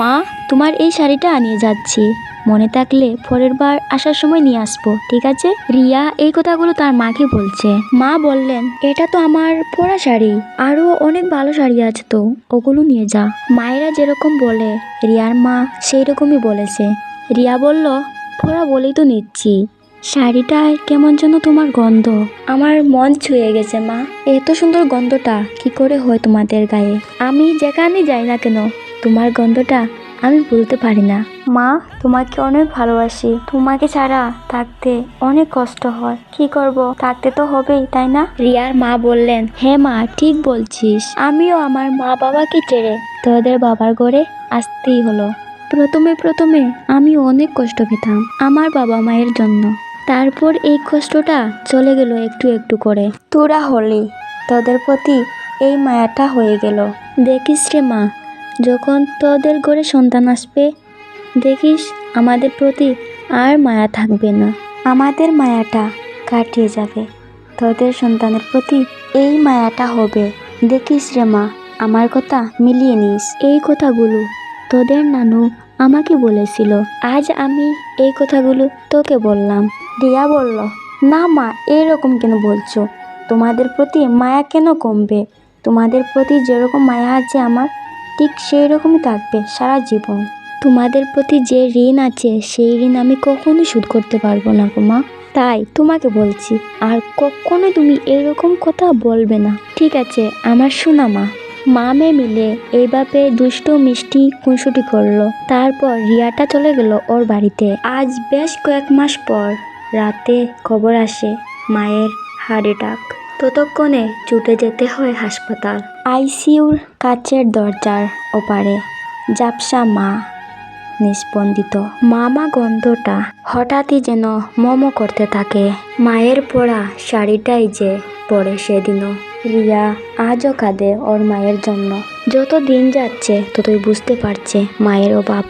মা, তোমার এই শাড়িটা আনিয়ে যাচ্ছি। মনে থাকলে পরের বার আসার সময় নিয়ে আসব, ঠিক আছে? রিয়া এই কথাগুলো তার মাকে বলছে। মা বললেন, এটা তো আমার পরা শাড়ি, আরও অনেক ভালো শাড়ি আছে তো, ওগুলো নিয়ে যা। মায়েরা যেরকম বলে, রিয়ার মা সেই রকমই বলেছে। রিয়া বলল, পরা বলেই তো নিচ্ছি। শাড়িটায় কেমন যেন তোমার গন্ধ। আমার মন ছুঁয়ে গেছে মা। এত সুন্দর গন্ধটা, কি করে হয় তোমাদের গায়ে? আমি যেখানে যাই না কেন তোমার গন্ধটা আমি বলতে পারি না। মা তোমাকে অনেক ভালোবাসি। তোমাকে ছাড়া থাকতে অনেক কষ্ট হয়। কি করব? থাকতে তো হবেই তাই না? রিয়ার মা বললেন হ্যাঁ মা ঠিক বলছিস। আমিও আমার মা বাবাকে ছেড়ে তোদের বাবার ঘরে আসতেই হলো। প্রথমে প্রথমে আমি অনেক কষ্ট পেতাম আমার বাবা মায়ের জন্য। তারপর এই কষ্টটা চলে গেল একটু একটু করে। তোরা হলে। তোদের প্রতি এই মায়াটা হয়ে গেল। দেখিস রে মা যখন তোদের ঘরে সন্তান আসবে দেখিস আমাদের প্রতি আর মায়া থাকবে না। আমাদের মায়াটা কাটিয়ে যাবে। তোদের সন্তানের প্রতি এই মায়াটা হবে। দেখিস রে মা আমার কথা মিলিয়ে নিস। এই কথাগুলো তোদের নানু আমাকে বলেছিল। আজ আমি এই কথাগুলো তোকে বললাম। রিয়া বলল না মা এরকম কেন বলছো? তোমাদের প্রতি মায়া কেন কমবে? তোমাদের প্রতি যেরকম মায়া আছে আমার ঠিক সেই রকমই থাকবে সারা জীবন। তোমাদের প্রতি যে ঋণ আছে, সেই ঋণ আমি কখনোই শোধ করতে পারব না গো মা। তাই তোমাকে বলছি, আর কখনোই তুমি এরকম কথা বলবে না। ঠিক আছে, আমার শোনা মা। মা মেয়ে মিলে এইভাবে দুষ্টু মিষ্টি খুনসুটি করল। তারপর রিয়াটা চলে গেল ওর বাড়িতে। আজ বেশ কয়েক মাস পর রাতে খবর আসে মায়ের হার্ট অ্যাটাক। ততক্ষণে ছুটে যেতে হয় হাসপাতাল। আইসিইউর কাচের দরজার ওপারে জাপসা মা নিস্পন্দিত মামা গন্ধটা হঠাৎই যেন মম করতে থাকে। মায়ের পরা শাড়িটাই যে পরে সেদিনও। রিয়া আজও কাঁদে ওর মায়ের জন্য। যত দিন যাচ্ছে, ততই বুঝতে পারছে মায়ের অভাব